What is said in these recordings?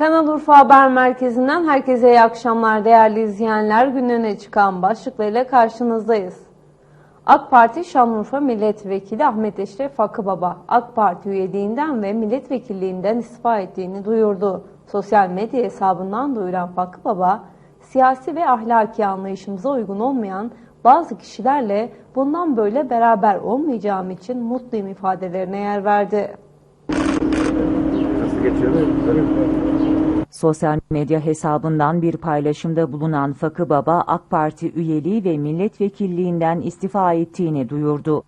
Kanal Urfa Haber Merkezi'nden herkese iyi akşamlar değerli izleyenler. Gününe çıkan başlıklarıyla karşınızdayız. AK Parti Şanlıurfa Milletvekili Ahmet Eşref Akıbaba, AK Parti üyeliğinden ve milletvekilliğinden istifa ettiğini duyurdu. Sosyal medya hesabından duyuran Akıbaba, siyasi ve ahlaki anlayışımıza uygun olmayan bazı kişilerle bundan böyle beraber olmayacağım için mutluyum ifadelerine yer verdi. Geçiyor? Sosyal medya hesabından bir paylaşımda bulunan Fakı Baba, AK Parti üyeliği ve milletvekilliğinden istifa ettiğini duyurdu.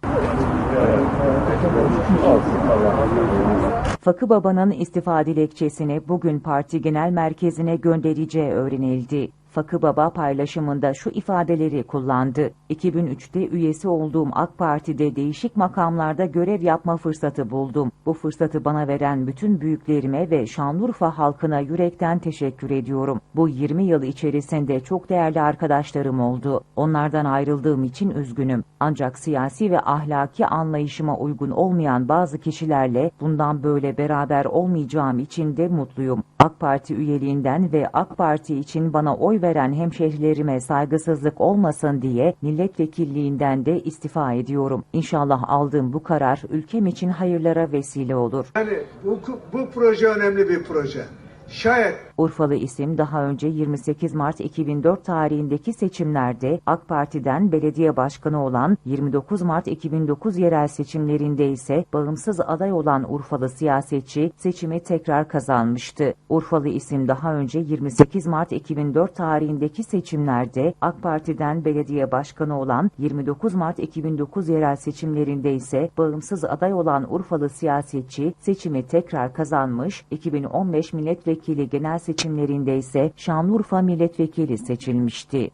Fakı Baba'nın istifa dilekçesini bugün parti genel merkezine göndereceği öğrenildi. Fakı Baba paylaşımında şu ifadeleri kullandı. 2003'te üyesi olduğum AK Parti'de değişik makamlarda görev yapma fırsatı buldum. Bu fırsatı bana veren bütün büyüklerime ve Şanlıurfa halkına yürekten teşekkür ediyorum. Bu 20 yıl içerisinde çok değerli arkadaşlarım oldu. Onlardan ayrıldığım için üzgünüm. Ancak siyasi ve ahlaki anlayışıma uygun olmayan bazı kişilerle bundan böyle beraber olmayacağım için de mutluyum. AK Parti üyeliğinden ve AK Parti için bana oy veren hemşehrilerime saygısızlık olmasın diye milletvekilliğinden de istifa ediyorum. İnşallah aldığım bu karar ülkem için hayırlara vesile olur. Yani bu, bu proje önemli bir proje. Şayet Urfalı isim daha önce 28 Mart 2004 tarihindeki seçimlerde AK Parti'den belediye başkanı olan 29 Mart 2009 yerel seçimlerinde ise bağımsız aday olan Urfalı siyasetçi seçimi tekrar kazanmıştı. Urfalı isim daha önce 28 Mart 2004 tarihindeki seçimlerde AK Parti'den belediye başkanı olan 29 Mart 2009 yerel seçimlerinde ise bağımsız aday olan Urfalı siyasetçi seçimi tekrar kazanmış, 2015 milletvekili genel seçimlerinde ise Şanlıurfa milletvekili seçilmişti.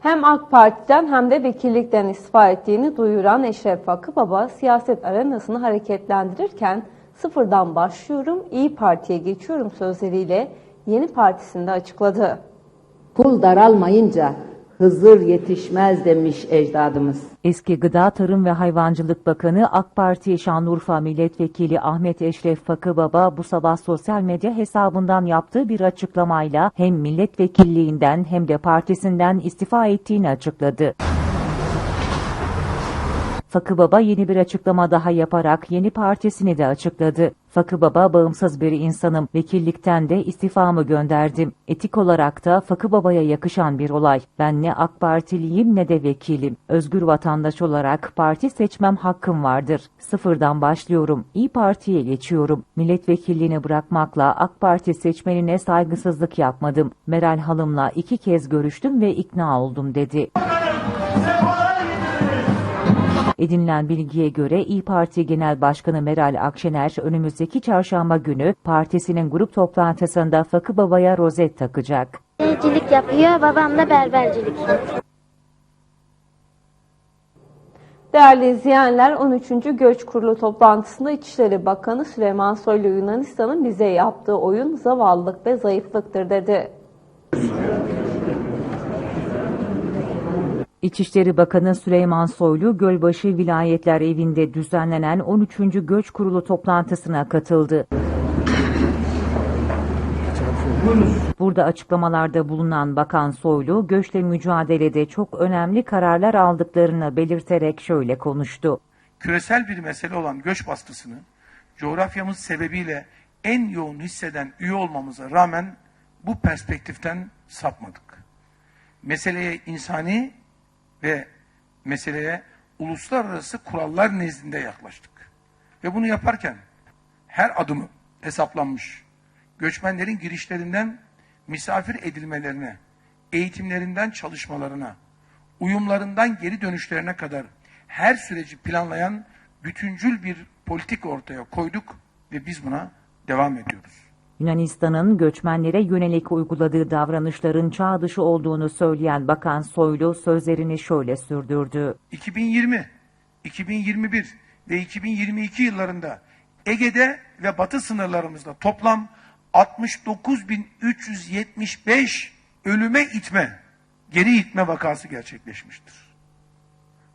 Hem AK Parti'den hem de vekillikten istifa ettiğini duyuran Eşref Akıbaba siyaset arenasını hareketlendirirken sıfırdan başlıyorum, İyi Parti'ye geçiyorum sözleriyle yeni partisinde açıkladı. Kul daralmayınca Hızır yetişmez demiş ecdadımız. Eski Gıda Tarım ve Hayvancılık Bakanı AK Parti Şanlıurfa Milletvekili Ahmet Eşref Fakıbaba bu sabah sosyal medya hesabından yaptığı bir açıklamayla hem milletvekilliğinden hem de partisinden istifa ettiğini açıkladı. Fakı Baba yeni bir açıklama daha yaparak yeni partisini de açıkladı. Fakı Baba bağımsız bir insanım. Vekillikten de istifamı gönderdim. Etik olarak da Fakı Baba'ya yakışan bir olay. Ben ne AK Partiliyim ne de vekilim. Özgür vatandaş olarak parti seçmem hakkım vardır. Sıfırdan başlıyorum. İyi Parti'ye geçiyorum. Milletvekilliğini bırakmakla AK Parti seçmenine saygısızlık yapmadım. Meral Halım'la iki kez görüştüm ve ikna oldum dedi. Edinilen bilgiye göre İyi Parti Genel Başkanı Meral Akşener önümüzdeki çarşamba günü partisinin grup toplantısında Fakı Baba'ya rozet takacak. Berbercilik yapıyor, babam da berbercilik. Değerli izleyenler 13. Göç Kurulu toplantısında İçişleri Bakanı Süleyman Soylu Yunanistan'ın bize yaptığı oyun zavallılık ve zayıflıktır dedi. İçişleri Bakanı Süleyman Soylu, Gölbaşı Vilayetler Evi'nde düzenlenen 13. Göç Kurulu toplantısına katıldı. Burada açıklamalarda bulunan Bakan Soylu, göçle mücadelede çok önemli kararlar aldıklarını belirterek şöyle konuştu. küresel bir mesele olan göç baskısını coğrafyamız sebebiyle en yoğun hisseden üye olmamıza rağmen bu perspektiften sapmadık. Meseleye insani ve meseleye uluslararası kurallar nezdinde yaklaştık. Ve bunu yaparken her adımı hesaplanmış. Göçmenlerin girişlerinden misafir edilmelerine, eğitimlerinden çalışmalarına, uyumlarından geri dönüşlerine kadar her süreci planlayan bütüncül bir politik ortaya koyduk ve biz buna devam ediyoruz. Yunanistan'ın göçmenlere yönelik uyguladığı davranışların çağ dışı olduğunu söyleyen Bakan Soylu sözlerini şöyle sürdürdü. 2020, 2021 ve 2022 yıllarında Ege'de ve batı sınırlarımızda toplam 69.375 ölüme itme, geri itme vakası gerçekleşmiştir.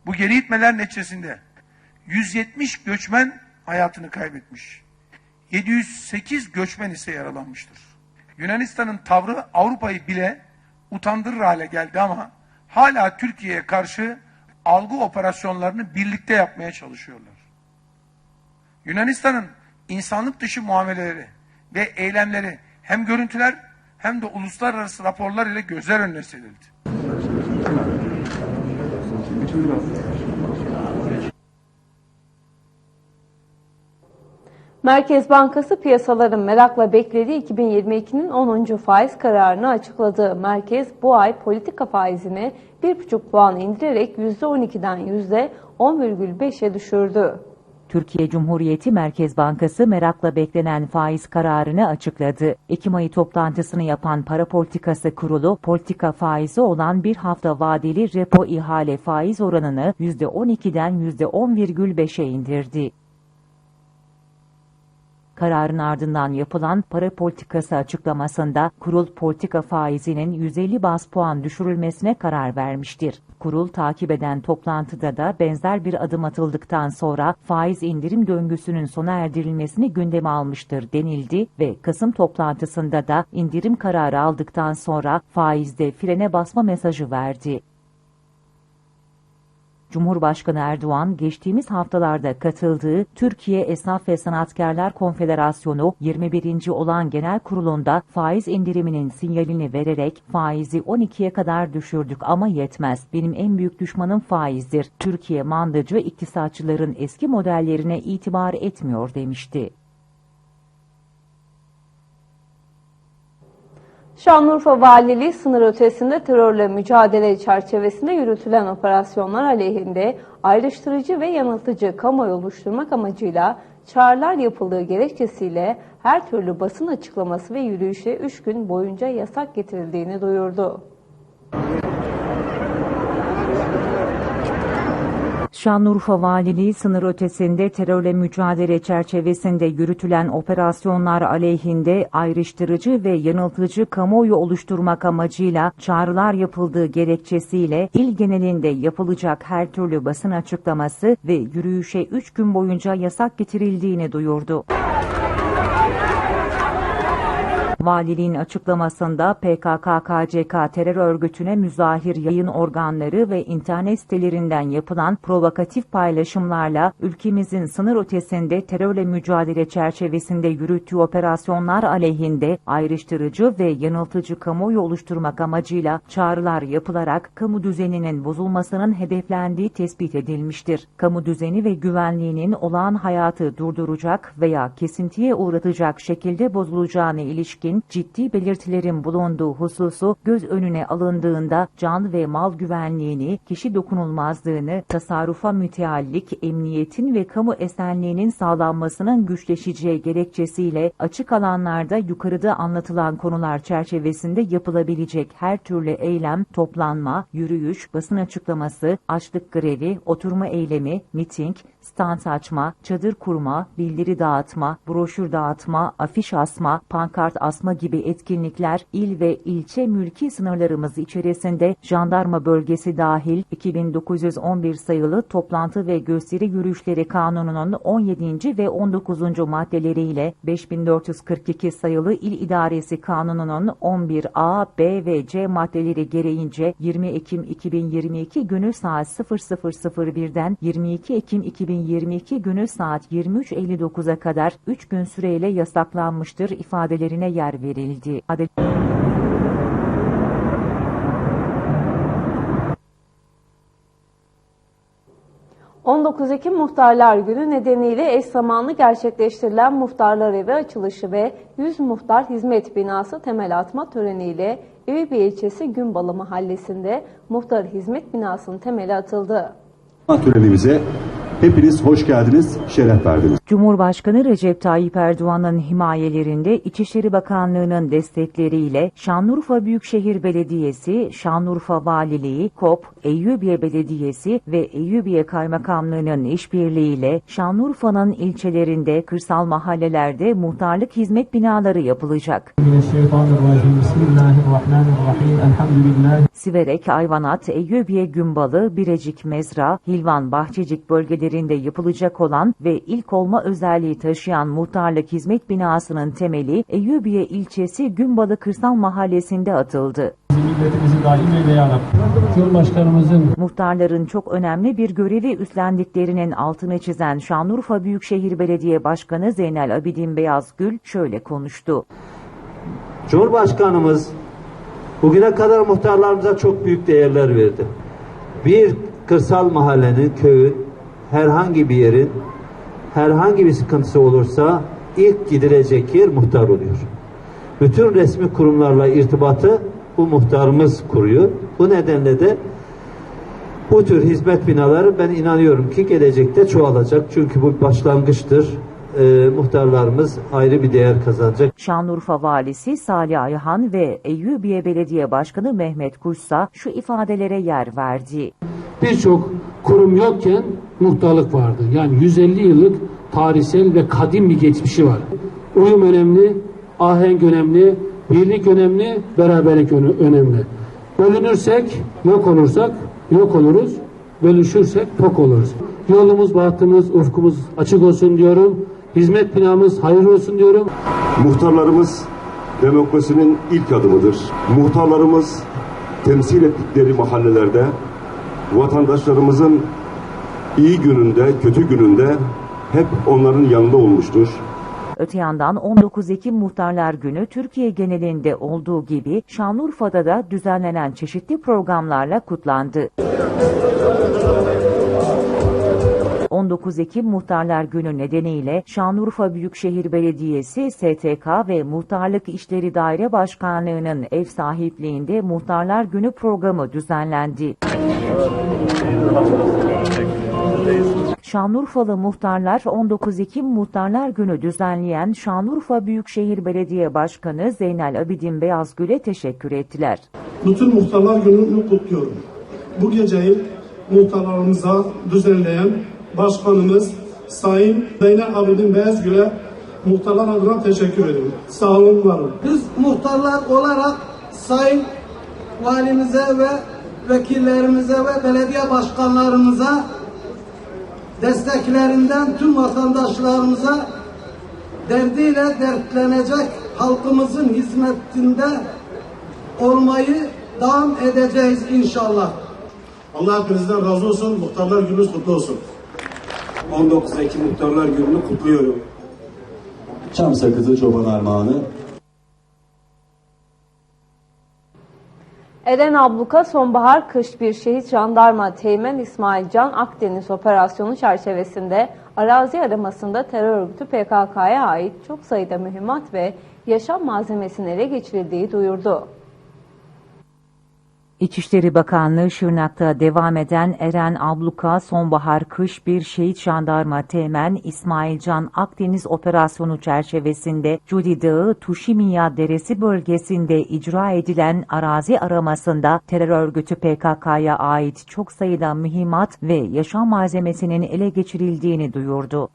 Bu geri itmeler neticesinde 170 göçmen hayatını kaybetmiş. 708 göçmen ise yaralanmıştır. Yunanistan'ın tavrı Avrupa'yı bile utandırır hale geldi ama hala Türkiye'ye karşı algı operasyonlarını birlikte yapmaya çalışıyorlar. Yunanistan'ın insanlık dışı muameleleri ve eylemleri hem görüntüler hem de uluslararası raporlar ile gözler önüne serildi. Merkez Bankası piyasaların merakla beklediği 2022'nin 10. faiz kararını açıkladı. Merkez bu ay politika faizini 1,5 puan indirerek %12'den %10,5'e düşürdü. Türkiye Cumhuriyeti Merkez Bankası merakla beklenen faiz kararını açıkladı. Ekim ayı toplantısını yapan Para Politikası Kurulu, politika faizi olan bir hafta vadeli repo ihale faiz oranını %12'den %10,5'e indirdi. Kararın ardından yapılan para politikası açıklamasında kurul politika faizinin 150 bas puan düşürülmesine karar vermiştir. Kurul takip eden toplantıda da benzer bir adım atıldıktan sonra faiz indirim döngüsünün sona erdirilmesini gündeme almıştır denildi ve Kasım toplantısında da indirim kararı aldıktan sonra faizde frene basma mesajı verdi. Cumhurbaşkanı Erdoğan geçtiğimiz haftalarda katıldığı Türkiye Esnaf ve Sanatkarlar Konfederasyonu 21. olan genel kurulunda faiz indiriminin sinyalini vererek faizi 12'ye kadar düşürdük ama yetmez. Benim en büyük düşmanım faizdir. Türkiye mandacı iktisatçıların eski modellerine itibar etmiyor demişti. Şanlıurfa Valiliği sınır ötesinde terörle mücadele çerçevesinde yürütülen operasyonlar aleyhinde ayrıştırıcı ve yanıltıcı kamuoyu oluşturmak amacıyla çağrılar yapıldığı gerekçesiyle her türlü basın açıklaması ve yürüyüşe 3 gün boyunca yasak getirildiğini duyurdu. Şanlıurfa Valiliği sınır ötesinde terörle mücadele çerçevesinde yürütülen operasyonlar aleyhinde ayrıştırıcı ve yanıltıcı kamuoyu oluşturmak amacıyla çağrılar yapıldığı gerekçesiyle il genelinde yapılacak her türlü basın açıklaması ve yürüyüşe 3 gün boyunca yasak getirildiğini duyurdu. Valiliğin açıklamasında PKK-KCK terör örgütüne müzahir yayın organları ve internet sitelerinden yapılan provokatif paylaşımlarla ülkemizin sınır ötesinde terörle mücadele çerçevesinde yürüttüğü operasyonlar aleyhinde ayrıştırıcı ve yanıltıcı kamuoyu oluşturmak amacıyla çağrılar yapılarak kamu düzeninin bozulmasının hedeflendiği tespit edilmiştir. Kamu düzeni ve güvenliğinin olağan hayatı durduracak veya kesintiye uğratacak şekilde bozulacağına ilişkin ciddi belirtilerin bulunduğu hususu göz önüne alındığında can ve mal güvenliğini, kişi dokunulmazlığını, tasarrufa müteallik, emniyetin ve kamu esenliğinin sağlanmasının güçleşeceği gerekçesiyle açık alanlarda yukarıda anlatılan konular çerçevesinde yapılabilecek her türlü eylem, toplanma, yürüyüş, basın açıklaması, açlık grevi, oturma eylemi, miting, stand açma, çadır kurma, bildiri dağıtma, broşür dağıtma, afiş asma, pankart asma gibi etkinlikler il ve ilçe mülki sınırlarımız içerisinde jandarma bölgesi dahil 2911 sayılı toplantı ve gösteri yürüyüşleri kanununun 17. ve 19. maddeleriyle 5442 sayılı il idaresi kanununun 11A, B ve C maddeleri gereğince 20 Ekim 2022 günü saat 00.01'den 22 Ekim 2022 günü saat 23.59'a kadar 3 gün süreyle yasaklanmıştır ifadelerine yer verildi. Adalet 19 Ekim Muhtarlar Günü nedeniyle eş zamanlı gerçekleştirilen Muhtarlar Evi açılışı ve 100 Muhtar Hizmet Binası temel atma töreniyle Eyüp ilçesi Günbalı Mahallesi'nde Muhtar Hizmet Binası'nın temeli atıldı. törenimize hepiniz hoş geldiniz, şeref verdiniz. Cumhurbaşkanı Recep Tayyip Erdoğan'ın himayelerinde İçişleri Bakanlığı'nın destekleriyle Şanlıurfa Büyükşehir Belediyesi, Şanlıurfa Valiliği, KOP, Eyyubiye Belediyesi ve Eyyubiye Kaymakamlığı'nın işbirliğiyle Şanlıurfa'nın ilçelerinde, kırsal mahallelerde muhtarlık hizmet binaları yapılacak. Siverek, Ayvanat, Eyyubiye Günbalı, Birecik Mezra, Hilvan, Bahçecik bölgelerinde yapılacak olan ve ilk olma özelliği taşıyan muhtarlık hizmet binasının temeli Eyyubiye ilçesi Günbalı Kırsal Mahallesi'nde atıldı. Bizi milletimizi daim eyle ya Rabbi. Cumhurbaşkanımızın Muhtarların çok önemli bir görevi üstlendiklerinin altını çizen Şanlıurfa Büyükşehir Belediye Başkanı Zeynel Abidin Beyazgül şöyle konuştu. Cumhurbaşkanımız bugüne kadar muhtarlarımıza çok büyük değerler verdi. Bir kırsal mahallenin, köyün, herhangi bir yerin herhangi bir sıkıntısı olursa ilk gidilecek yer muhtar oluyor. Bütün resmi kurumlarla irtibatı bu muhtarımız kuruyor. Bu nedenle de bu tür hizmet binaları ben inanıyorum ki gelecekte çoğalacak. Çünkü bu başlangıçtır. Ee, muhtarlarımız ayrı bir değer kazanacak. Şanlıurfa Valisi Salih Ayhan ve Eyyubiye Belediye Başkanı Mehmet Kuşsa şu ifadelere yer verdi. birçok kurum yokken muhtarlık vardı. Yani 150 yıllık tarihsel ve kadim bir geçmişi var. Uyum önemli, ahenk önemli, birlik önemli, beraberlik öne- önemli. Bölünürsek, yok olursak, yok oluruz. Bölüşürsek, tok oluruz. Yolumuz, bahtımız, ufkumuz açık olsun diyorum. Hizmet binamız hayırlı olsun diyorum. Muhtarlarımız demokrasinin ilk adımıdır. Muhtarlarımız temsil ettikleri mahallelerde vatandaşlarımızın iyi gününde, kötü gününde hep onların yanında olmuştur. Öte yandan 19 Ekim Muhtarlar Günü Türkiye genelinde olduğu gibi Şanlıurfa'da da düzenlenen çeşitli programlarla kutlandı. 19 Ekim Muhtarlar Günü nedeniyle Şanlıurfa Büyükşehir Belediyesi, STK ve Muhtarlık İşleri Daire Başkanlığı'nın ev sahipliğinde Muhtarlar Günü programı düzenlendi. Şanlıurfalı muhtarlar 19 Ekim Muhtarlar Günü düzenleyen Şanlıurfa Büyükşehir Belediye Başkanı Zeynel Abidin Beyazgül'e teşekkür ettiler. Bütün muhtarlar gününü kutluyorum. Bu geceyi muhtarlarımıza düzenleyen başkanımız Sayın Zeynep Abidin Beyazgül'e muhtarlar adına teşekkür ediyorum. Sağ olun, var olun. Biz muhtarlar olarak sayın valimize ve vekillerimize ve belediye başkanlarımıza desteklerinden tüm vatandaşlarımıza derdiyle dertlenecek halkımızın hizmetinde olmayı devam edeceğiz inşallah. Allah hepinizden razı olsun. Muhtarlar gününüz kutlu olsun. 19 Ekim Muhtarlar Günü'nü kutluyorum. Çam sakızı çoban armağanı. Eren Abluka Sonbahar Kış Bir Şehit Jandarma Teğmen İsmail Can Akdeniz operasyonu çerçevesinde arazi aramasında terör örgütü PKK'ya ait çok sayıda mühimmat ve yaşam malzemesinin ele geçirildiği duyurdu. İçişleri Bakanlığı Şırnak'ta devam eden Eren Abluka Sonbahar Kış Bir Şehit Jandarma Teğmen İsmail Can Akdeniz operasyonu çerçevesinde Cudi Dağı Tuşimiya Deresi bölgesinde icra edilen arazi aramasında terör örgütü PKK'ya ait çok sayıda mühimmat ve yaşam malzemesinin ele geçirildiğini duyurdu.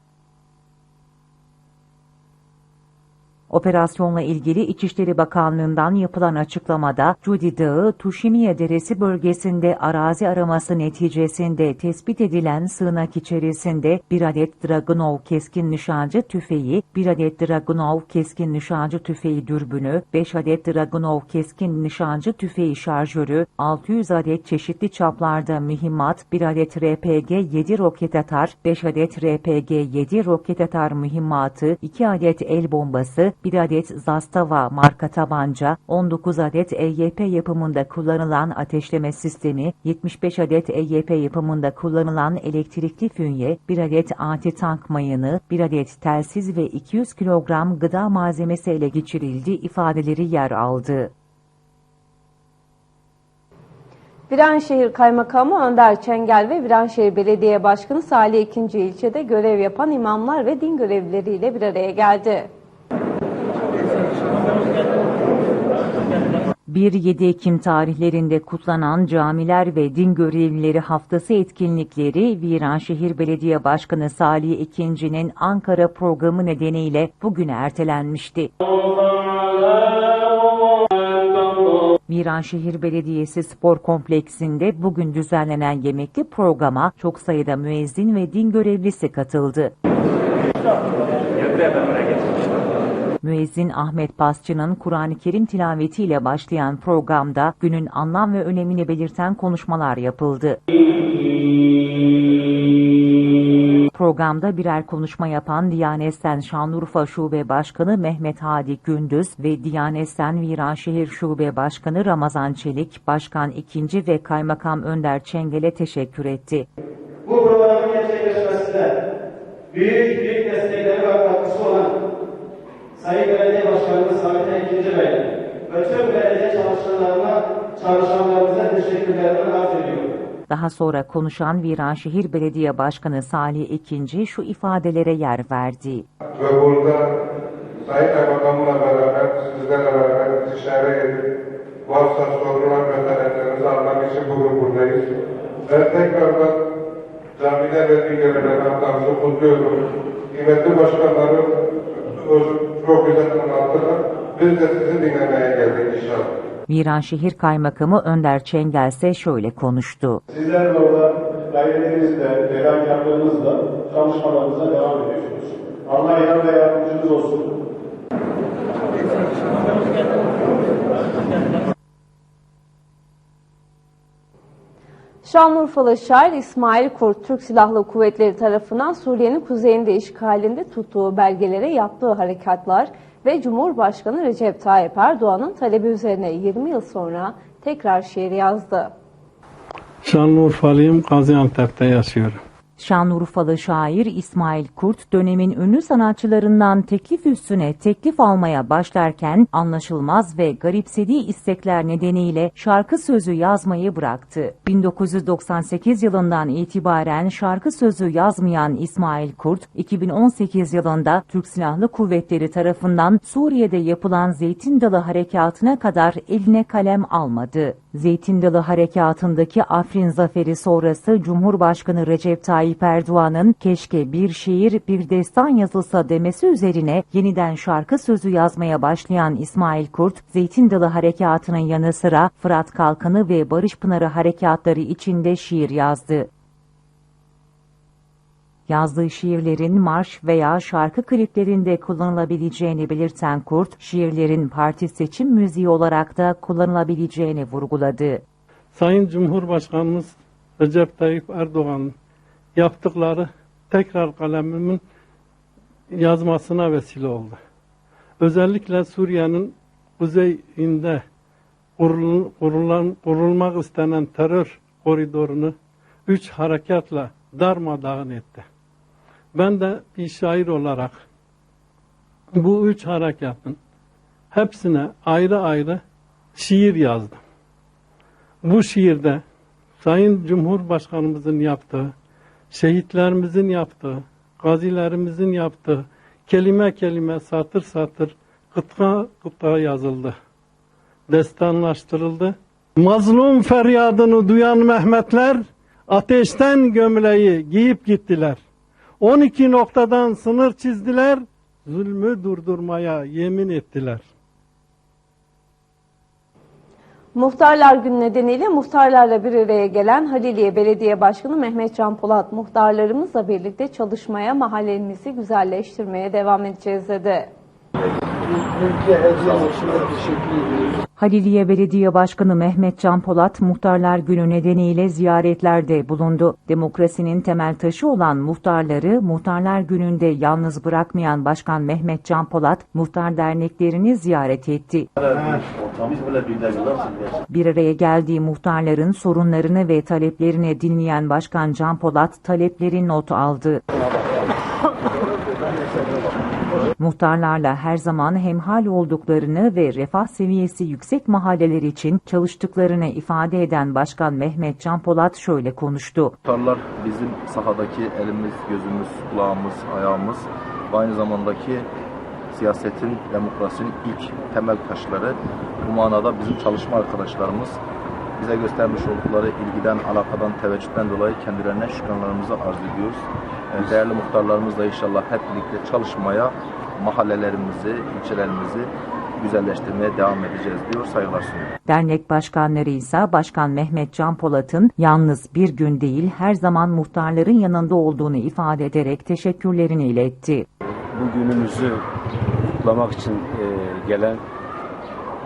Operasyonla ilgili İçişleri Bakanlığı'ndan yapılan açıklamada Cudi Dağı, Tuşimiye Deresi bölgesinde arazi araması neticesinde tespit edilen sığınak içerisinde bir adet Dragunov keskin nişancı tüfeği, bir adet Dragunov keskin nişancı tüfeği dürbünü, 5 adet Dragunov keskin nişancı tüfeği şarjörü, 600 adet çeşitli çaplarda mühimmat, 1 adet RPG-7 roket atar, 5 adet RPG-7 roket atar mühimmatı, 2 adet el bombası, 1 adet Zastava marka tabanca, 19 adet EYP yapımında kullanılan ateşleme sistemi, 75 adet EYP yapımında kullanılan elektrikli fünye, 1 adet anti-tank mayını, 1 adet telsiz ve 200 kilogram gıda malzemesi ele geçirildi ifadeleri yer aldı. Viranşehir Kaymakamı Önder Çengel ve Viranşehir Belediye Başkanı Salih İkinci ilçede görev yapan imamlar ve din görevlileriyle bir araya geldi. 1-7 Ekim tarihlerinde kutlanan Camiler ve Din Görevlileri Haftası etkinlikleri Viranşehir Belediye Başkanı Salih İkinci'nin Ankara programı nedeniyle bugüne ertelenmişti. Viranşehir Belediyesi Spor Kompleksinde bugün düzenlenen yemekli programa çok sayıda müezzin ve din görevlisi katıldı. Müezzin Ahmet Basçı'nın Kur'an-ı Kerim tilavetiyle başlayan programda günün anlam ve önemini belirten konuşmalar yapıldı. Programda birer konuşma yapan Diyanet'ten Şanlıurfa Şube Başkanı Mehmet Hadi Gündüz ve Diyanet'ten Viranşehir Şube Başkanı Ramazan Çelik, Başkan II ve Kaymakam Önder Çengel'e teşekkür etti. Bu programın gerçekleşmesinde büyük büyük destekleri olan Sayın Belediye Başkanımız Sabit İkinci Bey ve tüm belediye çalışanlarına, çalışanlarımıza teşekkürlerimi arz ediyorum. Daha sonra konuşan Viranşehir Belediye Başkanı Salih İkinci şu ifadelere yer verdi. Ve burada Sayın Kaymakamımla beraber, sizlerle beraber istişare edip varsa sorular ve taleplerinizi almak için bugün buradayız. Ben tekrardan camiler ve din görevleri haftamızı kutluyorum. Kıymetli başkanlarım çok anlattılar. Biz de sizi dinlemeye geldik inşallah. Viranşehir Kaymakamı Önder Çengel ise şöyle konuştu. Sizler de orada gayretinizle, fedakarlığınızla çalışmalarınıza devam ediyorsunuz. Allah yar ve yardımcınız olsun. Şanlıurfalı şair İsmail Kurt, Türk Silahlı Kuvvetleri tarafından Suriye'nin kuzeyinde işgalinde tuttuğu belgelere yaptığı harekatlar ve Cumhurbaşkanı Recep Tayyip Erdoğan'ın talebi üzerine 20 yıl sonra tekrar şiir yazdı. Şanlıurfalıyım, Gaziantep'te yaşıyorum. Şanlıurfalı şair İsmail Kurt dönemin ünlü sanatçılarından teklif üstüne teklif almaya başlarken anlaşılmaz ve garipsediği istekler nedeniyle şarkı sözü yazmayı bıraktı. 1998 yılından itibaren şarkı sözü yazmayan İsmail Kurt, 2018 yılında Türk Silahlı Kuvvetleri tarafından Suriye'de yapılan Zeytin Dalı Harekatı'na kadar eline kalem almadı. Zeytin Dalı Harekatı'ndaki Afrin zaferi sonrası Cumhurbaşkanı Recep Tayyip Erdoğan'ın keşke bir şiir bir destan yazılsa demesi üzerine yeniden şarkı sözü yazmaya başlayan İsmail Kurt, Zeytin Dalı Harekatı'nın yanı sıra Fırat Kalkanı ve Barış Pınarı harekatları içinde şiir yazdı. Yazdığı şiirlerin marş veya şarkı kliplerinde kullanılabileceğini belirten Kurt, şiirlerin parti seçim müziği olarak da kullanılabileceğini vurguladı. Sayın Cumhurbaşkanımız Recep Tayyip Erdoğan'ın yaptıkları tekrar kalemimin yazmasına vesile oldu. Özellikle Suriye'nin kuzeyinde kurul, kurulan, kurulmak istenen terör koridorunu üç harekatla darmadağın etti. Ben de bir şair olarak bu üç harekatın hepsine ayrı ayrı şiir yazdım. Bu şiirde Sayın Cumhurbaşkanımızın yaptığı, şehitlerimizin yaptığı, gazilerimizin yaptığı kelime kelime satır satır kıta kıta yazıldı. Destanlaştırıldı. Mazlum feryadını duyan Mehmetler ateşten gömleği giyip gittiler. 12 noktadan sınır çizdiler, zulmü durdurmaya yemin ettiler. Muhtarlar Günü nedeniyle muhtarlarla bir araya gelen Haliliye Belediye Başkanı Mehmet Can Polat muhtarlarımızla birlikte çalışmaya, mahallemizi güzelleştirmeye devam edeceğiz dedi. Haliliye Belediye Başkanı Mehmet Can Polat Muhtarlar Günü nedeniyle ziyaretlerde bulundu. Demokrasinin temel taşı olan muhtarları Muhtarlar Günü'nde yalnız bırakmayan Başkan Mehmet Can Polat muhtar derneklerini ziyaret etti. Bir araya geldiği muhtarların sorunlarını ve taleplerini dinleyen Başkan Can Polat talepleri not aldı. Muhtarlarla her zaman hemhal olduklarını ve refah seviyesi yüksek mahalleler için çalıştıklarını ifade eden Başkan Mehmet Can Polat şöyle konuştu. Muhtarlar bizim sahadaki elimiz, gözümüz, kulağımız, ayağımız ve aynı zamandaki siyasetin, demokrasinin ilk temel taşları. Bu manada bizim çalışma arkadaşlarımız bize göstermiş oldukları ilgiden, alakadan, teveccühten dolayı kendilerine şükranlarımızı arz ediyoruz. Ee, Değerli muhtarlarımızla inşallah hep birlikte çalışmaya, mahallelerimizi, ilçelerimizi güzelleştirmeye devam edeceğiz diyor, saygılar sunuyorum. Dernek başkanları ise Başkan Mehmet Can Polat'ın yalnız bir gün değil her zaman muhtarların yanında olduğunu ifade ederek teşekkürlerini iletti. bu günümüzü kutlamak için e, gelen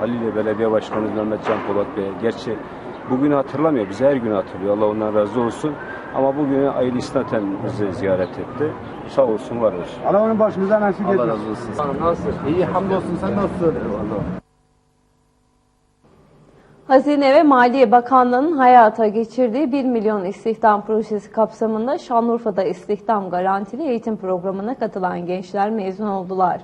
Halilye Belediye Başkanı Mehmet Can Polat Bey. Gerçi bugünü hatırlamıyor, bizi her gün hatırlıyor. Allah ondan razı olsun. Ama bugünü ayrı isnaten bizi ziyaret etti. Sağ olsun, var olsun. Allah onun başımıza nasip etsin. Allah razı olsun. Nasıl? İyi hamdolsun sen nasılsın? Hazine ve Maliye Bakanlığı'nın hayata geçirdiği 1 milyon istihdam projesi kapsamında Şanlıurfa'da istihdam garantili eğitim programına katılan gençler mezun oldular.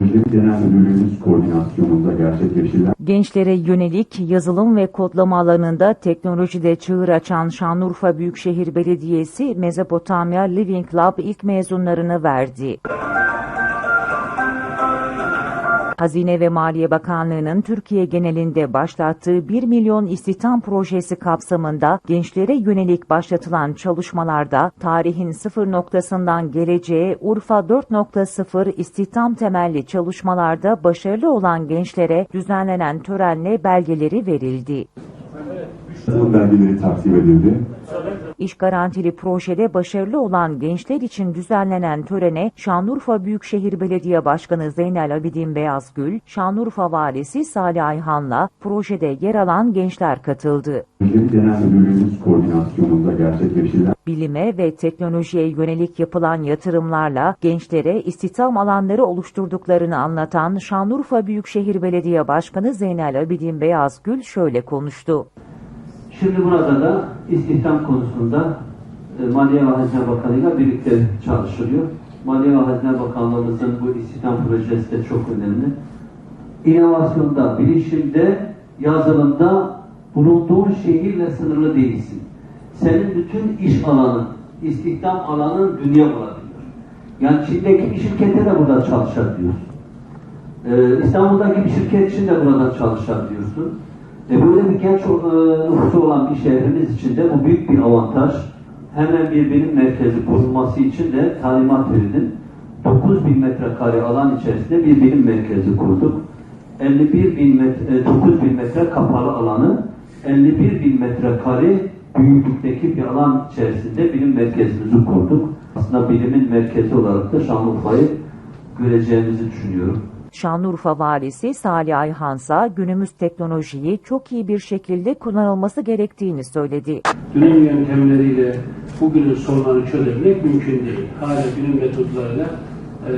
Genel Müdürlüğümüz koordinasyonunda gerçekleştirilen Gençlere yönelik yazılım ve kodlama alanında teknolojide çığır açan Şanlıurfa Büyükşehir Belediyesi Mezopotamya Living Lab ilk mezunlarını verdi. Hazine ve Maliye Bakanlığı'nın Türkiye genelinde başlattığı 1 milyon istihdam projesi kapsamında gençlere yönelik başlatılan çalışmalarda tarihin sıfır noktasından geleceğe Urfa 4.0 istihdam temelli çalışmalarda başarılı olan gençlere düzenlenen törenle belgeleri verildi. Yazılım belgeleri takdim edildi. İş garantili projede başarılı olan gençler için düzenlenen törene Şanlıurfa Büyükşehir Belediye Başkanı Zeynel Abidin Beyazgül, Şanlıurfa Valisi Salih Ayhan'la projede yer alan gençler katıldı. Genel Müdürlüğümüz koordinasyonunda gerçekleştirilen Bilime ve teknolojiye yönelik yapılan yatırımlarla gençlere istihdam alanları oluşturduklarını anlatan Şanlıurfa Büyükşehir Belediye Başkanı Zeynel Abidin Beyazgül şöyle konuştu. Şimdi burada da istihdam konusunda e, Maliye ve Hazine Bakanı'yla birlikte çalışılıyor. Maliye ve Hazine Bakanlığımızın bu istihdam projesi de çok önemli. İnovasyonda, bilişimde, yazılımda bulunduğun şehirle sınırlı değilsin. Senin bütün iş alanın, istihdam alanın dünya olabiliyor. Yani Çin'deki bir şirkete de burada çalışabiliyorsun. Ee, İstanbul'daki bir şirket için de burada çalışabiliyorsun. E böyle e, nüfusu olan bir şehrimiz için de bu büyük bir avantaj. Hemen bir bilim merkezi kurulması için de talimat verildim. 9000 metrekare alan içerisinde bir bilim merkezi kurduk. 51 bin metre, 9 bin metre kapalı alanı, 51 bin metrekare büyüklükteki bir alan içerisinde bilim merkezimizi kurduk. Aslında bilimin merkezi olarak da Şanlıurfa'yı göreceğimizi düşünüyorum. Şanlıurfa Valisi Salih Ayhansa günümüz teknolojiyi çok iyi bir şekilde kullanılması gerektiğini söyledi. Dünün yöntemleriyle bugünün sorunlarını çözebilmek mümkün değil. Hala günün metotlarıyla e,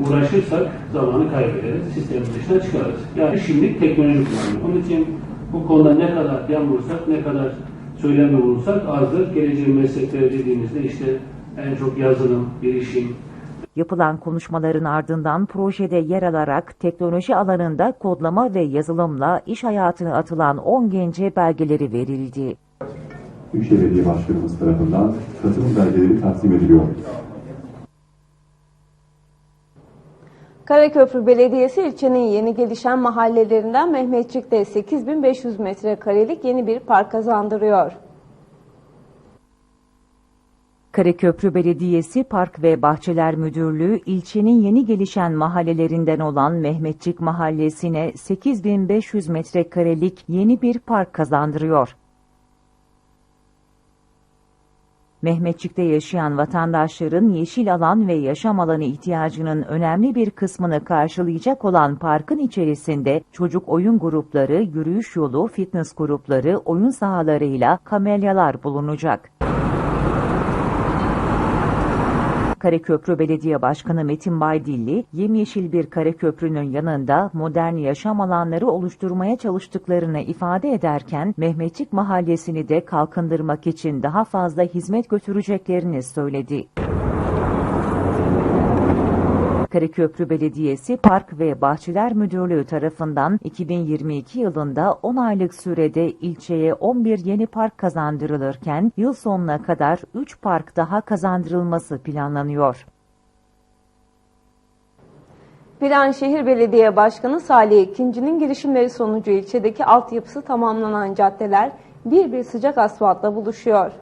uğraşırsak zamanı kaybederiz, sistemin dışına çıkarız. Yani şimdilik teknoloji kullanıyor. Onun için bu konuda ne kadar yan vursak, ne kadar söylemde bulunsak azdır. Geleceğin meslekleri dediğimizde işte en çok yazılım, bilişim, Yapılan konuşmaların ardından projede yer alarak teknoloji alanında kodlama ve yazılımla iş hayatına atılan 10 gence belgeleri verildi. Büyükşehir Belediye Başkanımız tarafından katılım belgeleri takdim ediliyor. Karaköprü Belediyesi ilçenin yeni gelişen mahallelerinden Mehmetçik'te 8500 metrekarelik yeni bir park kazandırıyor. Karaköprü Belediyesi Park ve Bahçeler Müdürlüğü ilçenin yeni gelişen mahallelerinden olan Mehmetçik Mahallesi'ne 8500 metrekarelik yeni bir park kazandırıyor. Mehmetçik'te yaşayan vatandaşların yeşil alan ve yaşam alanı ihtiyacının önemli bir kısmını karşılayacak olan parkın içerisinde çocuk oyun grupları, yürüyüş yolu, fitness grupları, oyun sahalarıyla kamelyalar bulunacak. Karaköprü Belediye Başkanı Metin Baydilli, yemyeşil bir Karaköprü'nün yanında modern yaşam alanları oluşturmaya çalıştıklarını ifade ederken, Mehmetçik Mahallesi'ni de kalkındırmak için daha fazla hizmet götüreceklerini söyledi. Karaköprü Belediyesi Park ve Bahçeler Müdürlüğü tarafından 2022 yılında 10 aylık sürede ilçeye 11 yeni park kazandırılırken yıl sonuna kadar 3 park daha kazandırılması planlanıyor. Viranşehir Belediye Başkanı Salih Ekinci'nin girişimleri sonucu ilçedeki altyapısı tamamlanan caddeler bir bir sıcak asfaltla buluşuyor.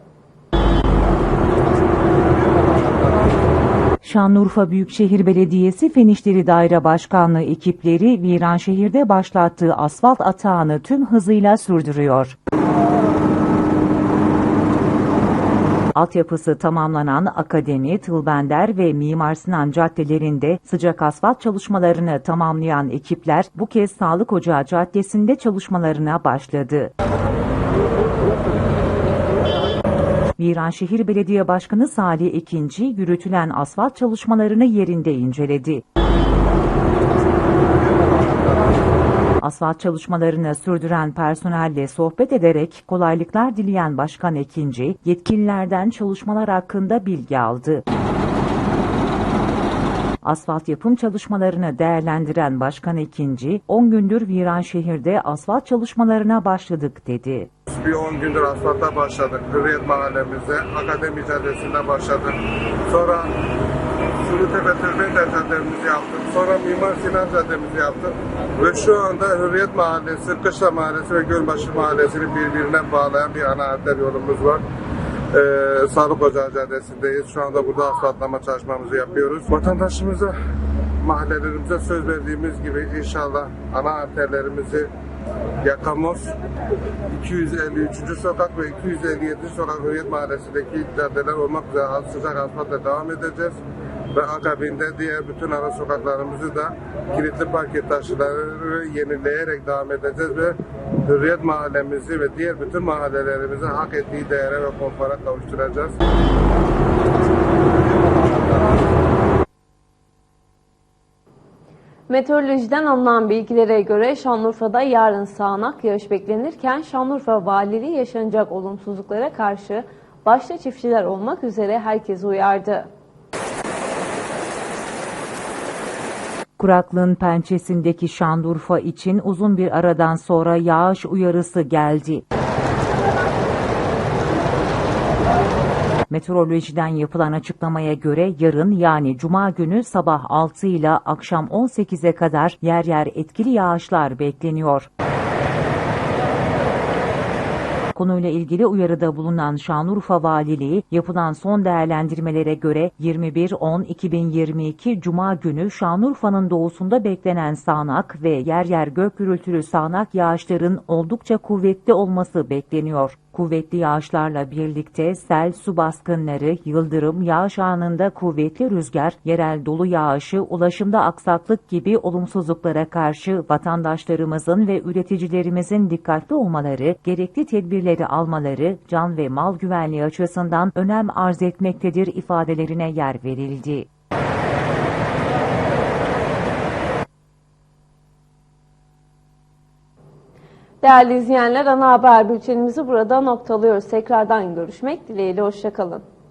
Şanlıurfa Büyükşehir Belediyesi Fen İşleri Daire Başkanlığı ekipleri Viranşehir'de başlattığı asfalt atağını tüm hızıyla sürdürüyor. Altyapısı tamamlanan Akademi, Tılbender ve Mimar Sinan caddelerinde sıcak asfalt çalışmalarını tamamlayan ekipler bu kez Sağlık Ocağı Caddesi'nde çalışmalarına başladı. Viranşehir Belediye Başkanı Salih Ekinci yürütülen asfalt çalışmalarını yerinde inceledi. Asfalt çalışmalarını sürdüren personelle sohbet ederek kolaylıklar dileyen Başkan Ekinci, yetkililerden çalışmalar hakkında bilgi aldı. Asfalt yapım çalışmalarını değerlendiren Başkan Ekinci, 10 gündür Viranşehir'de asfalt çalışmalarına başladık dedi. Bir 10 gündür asfalta başladık. Hürriyet Mahallemizde, Akademi Caddesi'nde başladık. Sonra Sulutepe Türbeyler Caddemizi yaptık. Sonra Mimar Sinan Caddemizi yaptık. Ve şu anda Hürriyet Mahallesi, Kışla Mahallesi ve Gölbaşı Mahallesi'ni birbirine bağlayan bir ana yolumuz var. Ee, Sağlık Ocağı Caddesi'ndeyiz. Şu anda burada asfaltlama çalışmamızı yapıyoruz. Vatandaşımıza, mahallelerimize söz verdiğimiz gibi inşallah ana arterlerimizi Yakamoz 253. sokak ve 257. sokak Hürriyet Mahallesi'ndeki caddeler olmak üzere sıcak asfaltla devam edeceğiz. Ve akabinde diğer bütün ara sokaklarımızı da kilitli parke taşları yenileyerek devam edeceğiz ve Hürriyet Mahallemizi ve diğer bütün mahallelerimizi hak ettiği değere ve konfora kavuşturacağız. Meteorolojiden alınan bilgilere göre Şanlıurfa'da yarın sağanak yağış beklenirken Şanlıurfa Valiliği yaşanacak olumsuzluklara karşı başta çiftçiler olmak üzere herkesi uyardı. Kuraklığın pençesindeki Şanlıurfa için uzun bir aradan sonra yağış uyarısı geldi. Meteorolojiden yapılan açıklamaya göre yarın yani cuma günü sabah 6 ile akşam 18'e kadar yer yer etkili yağışlar bekleniyor. Konuyla ilgili uyarıda bulunan Şanlıurfa Valiliği yapılan son değerlendirmelere göre 21-10-2022 Cuma günü Şanlıurfa'nın doğusunda beklenen sağanak ve yer yer gök gürültülü sağanak yağışların oldukça kuvvetli olması bekleniyor. Kuvvetli yağışlarla birlikte sel, su baskınları, yıldırım, yağış anında kuvvetli rüzgar, yerel dolu yağışı, ulaşımda aksaklık gibi olumsuzluklara karşı vatandaşlarımızın ve üreticilerimizin dikkatli olmaları, gerekli tedbirleri almaları, can ve mal güvenliği açısından önem arz etmektedir ifadelerine yer verildi. Değerli izleyenler ana haber bültenimizi burada noktalıyoruz. Tekrardan görüşmek dileğiyle hoşçakalın.